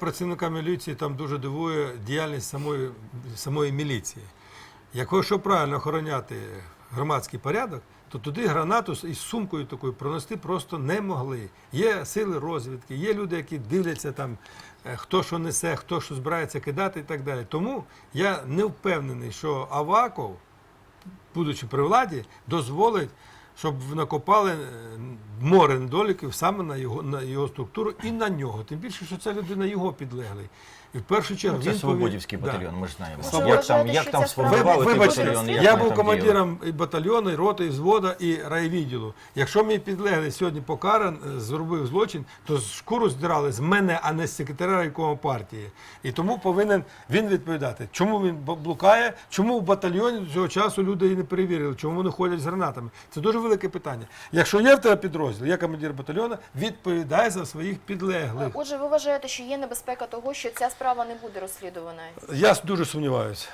Працівника міліції там дуже дивує діяльність самої, самої міліції. Якщо правильно охороняти громадський порядок, то туди гранату із сумкою такою пронести просто не могли. Є сили розвідки, є люди, які дивляться там, е, хто що несе, хто що збирається кидати і так далі. Тому я не впевнений, що Аваков, будучи при владі, дозволить, щоб накопали е, море недоліків саме на його, на його структуру і на нього. Тим більше, що це людина його підлеглий. І в першу чергу Ну, це він свободівський повинен- батальйон, ми ж знаємо. Це Як вважаєте, там, як що там сформували той вибачте, батальйон? як я вони був там командиром і батальйону, і роти, і взвода, і райвідділу. Якщо мій підлеглий сьогодні покаран, е, зробив злочин, то шкуру здирали з мене, а не з секретаря райкому партії. І тому повинен він відповідати, чому він б- блукає, чому в батальйоні до цього часу люди її не перевірили, чому вони ходять з гранатами. Це дуже велике питання. Якщо є в тебе підрозділ, я командир батальйону, відповідає за своїх підлеглих. Отже, ви вважаєте, що є небезпека того, що ця справа не буде розслідувана? Я дуже сумніваюся.